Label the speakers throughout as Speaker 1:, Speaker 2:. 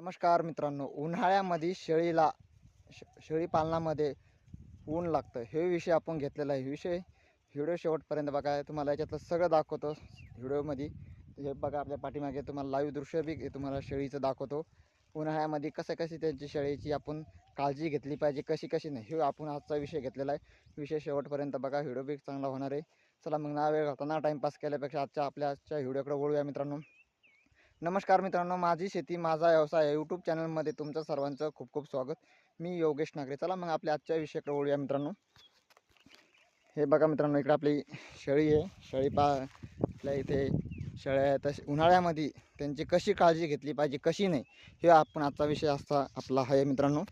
Speaker 1: नमस्कार मित्रांनो उन्हाळ्यामध्ये शेळीला श शेळी पालनामध्ये ऊन लागतं. हे विषय आपण घेतलेला आहे. विषय व्हिडिओ शेवटपर्यंत बघा. तुम्हाला याच्यातलं सगळं दाखवतो. व्हिडिओमध्ये हे बघा आपल्या पाठीमागे तुम्हाला लाईव्ह दृश्य बी तुम्हाला शेळीचं दाखवतो. उन्हाळ्यामध्ये कसं कशी त्यांची शेळीची आपण काळजी घेतली पाहिजे कशी कशी नाही हे आपण आजचा विषय घेतलेला आहे. विषय शेवटपर्यंत बघा. व्हिडिओ बी चांगला होणार आहे. चला मग ना वेळ घालताना टाईमपास केल्यापेक्षा आजच्या आपल्या आजच्या व्हिडिओकडे वळूया मित्रांनो. नमस्कार मित्रांनो माझी शेती माझा व्यवसाय या यूट्यूब चॅनलमध्ये तुमचं सर्वांचं खूप खूप स्वागत. मी योगेश नागरे. चला मग आपल्या आजच्या विषयाकडे ओळूया मित्रांनो. हे बघा मित्रांनो इकडे आपली शेळी आहे. शेळी पा आपल्या इथे शेळ्या तसे उन्हाळ्यामध्ये त्यांची कशी काळजी घेतली पाहिजे कशी नाही हे आपण आजचा विषय असा आपला आहे मित्रांनो.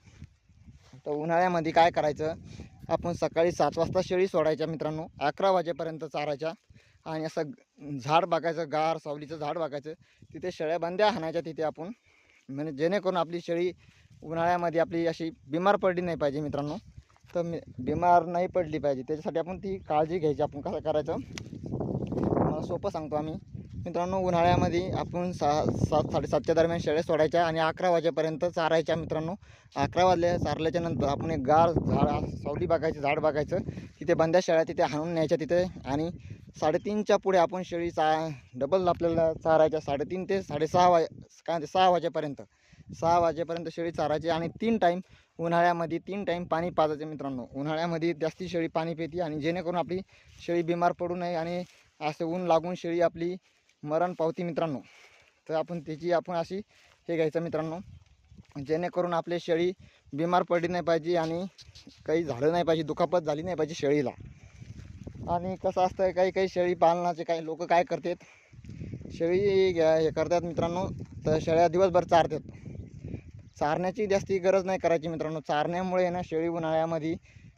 Speaker 1: तर उन्हाळ्यामध्ये काय करायचं? आपण सकाळी सात वाजता शेळी सोडायच्या मित्रांनो. अकरा वाजेपर्यंत चारायच्या. आणि असं झाड बघायचं गार सावलीचं झाड बघायचं तिथे शेळ्या बंद्या हाणायच्या तिथे आपण. म्हणजे जेणेकरून आपली शेळी उन्हाळ्यामध्ये आपली अशी बिमार पडली नाही पाहिजे मित्रांनो. तर मी बिमार नाही पडली पाहिजे. त्याच्यासाठी आपण ती काळजी घ्यायची. आपण कसं करायचं? मला सोपं सांगतो आम्ही. मित्रांनो उन्हाळ्यामध्ये आपण सहा सात साडेसातच्या दरम्यान शेळ्या सोडायच्या आणि अकरा वाजेपर्यंत चारायच्या मित्रांनो. अकरा वाजल्या चारल्याच्या नंतर आपण एक गार झाड सावली बागायचं झाड बघायचं तिथे बंद्या शेळ्या तिथे हाणून न्यायच्या तिथे आणि साडेतीनच्या पुढे आपण शेळी चा डबल आपल्याला चारायच्या साडेतीन ते साडेसहा वाज काय ते सहा वाजेपर्यंत. सहा वाजेपर्यंत शेळी चारायची आणि तीन टाईम उन्हाळ्यामध्ये तीन टाईम पाणी पाजायचे मित्रांनो. उन्हाळ्यामध्ये जास्ती शेळी पाणी पिते आणि जेणेकरून आपली शेळी बिमार पडू नये आणि असं ऊन लागून शेळी आपली मरण पावती मित्रांनो. तर आपण त्याची आपण अशी हे घ्यायचं मित्रांनो. जेणेकरून आपली शेळी बिमार पडली नाही पाहिजे आणि काही झालं नाही पाहिजे दुखापत झाली नाही पाहिजे शेळीला. आणि कसं असतं काही काही शेळी पालनाचे काही लोक काय करतात? शेळी घ्या- हे करतात मित्रांनो तर शेळ्या दिवसभर चारतात. चारण्याची जास्ती गरज नाही करायची मित्रांनो. चारण्यामुळे ना शेळी उन्हाळ्यामध्ये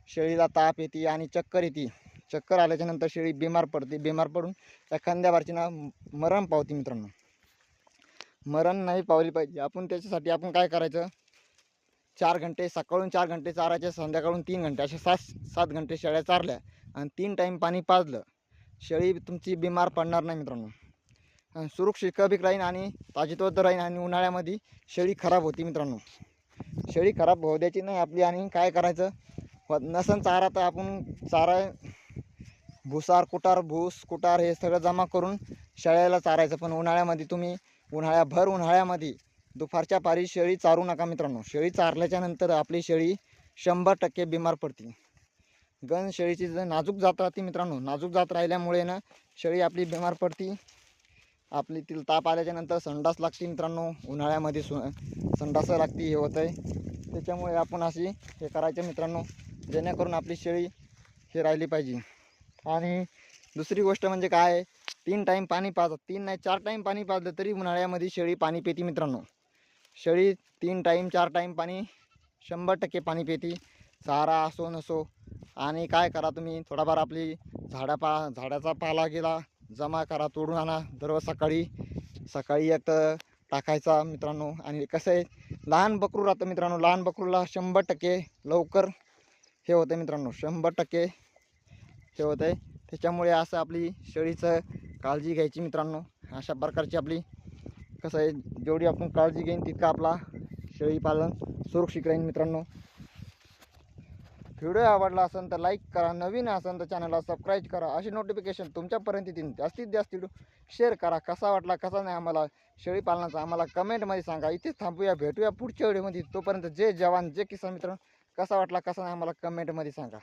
Speaker 1: शेळीला ताप येते आणि चक्कर येते. चक्कर आल्याच्यानंतर शेळी बिमार पडते. बिमार पडून एखाद्या बारची ना मरण पावते मित्रांनो. मरण नाही पावली पाहिजे. आपण त्याच्यासाठी आपण काय करायचं? चार घंटे सकाळून चार घंटे चारायचे संध्याकाळून तीन घंटे असे सात सात घंटे शेळ्या चारल्या आणि तीन टाईम पाणी पाजलं. शेळी तुमची बिमार पडणार नाही मित्रांनो. आणि सुरक्षित कबीक राहीन आणि ताजीतवत राहीन आणि उन्हाळ्यामध्ये शेळी खराब होती मित्रांनो. शेळी खराब होऊ द्यायची नाही आपली आणि काय करायचं? नसन चारा तर आपण चारा भुसार कुटार भूस कुटार हे सगळं जमा करून शेळ्याला चारायचं. पण उन्हाळ्यामध्ये तुम्ही उन्हाळ्याभर उन्हाळ्यामध्ये दुपारच्या पारी शेळी चारू नका मित्रांनो. शेळी चारल्याच्या नंतर आपली शेळी शंभर टक्के बिमार पडते. गण शेळीची जर नाजूक जात राहते मित्रांनो. नाजूक जात राहिल्यामुळे ना शेळी आपली बिमार पडती. आपली तिला ताप आल्याच्यानंतर संडास लागते मित्रांनो. उन्हाळ्यामध्ये सु संडास लागते हे होतं आहे त्याच्यामुळे आपण अशी हे करायचं मित्रांनो. जेणेकरून आपली शेळी हे राहिली पाहिजे. आणि दुसरी गोष्ट म्हणजे काय? तीन टाईम पाणी पाजत तीन नाही चार टाईम पाणी पाजलं तरी उन्हाळ्यामध्ये शेळी पाणी पिते मित्रांनो. शेळी तीन टाईम चार टाईम पाणी शंभर टक्के पाणी पिती. चारा असो नसो. आणि काय करा तुम्ही? थोडाफार आपली झाडा पा झाडाचा पाला गेला जमा करा तोडून आणा. दररोज सकाळी सकाळी एक टाकायचा मित्रांनो. आणि कसं आहे लहान बकरू राहतं मित्रांनो. लहान बकरूला शंभर टक्के लवकर हे होतं मित्रांनो. शंभर टक्के हे होतं आहे त्याच्यामुळे असं आपली शेळीचं काळजी घ्यायची मित्रांनो. अशा प्रकारची आपली कसं आहे जेवढी आपण काळजी घेईन तितका आपला शेळीपालन सुरक्षित राहील मित्रांनो. व्हिडिओ आवडला असेल तर लाईक करा नवीन असेल तर चॅनलला सबस्क्राईब करा. असे नोटिफिकेशन तुमच्यापर्यंत येतील. जास्तीत जास्त व्हिडिओ शेअर करा. कसा वाटला कसा नाही आम्हाला शेळीपालनाचा आम्हाला कमेंटमध्ये सांगा. इथेच थांबूया भेटूया पुढच्या व्हिडिओमध्ये तोपर्यंत जे जवान जे किसान मित्र कसा वाटला कसा नाही आम्हाला कमेंटमध्ये सांगा.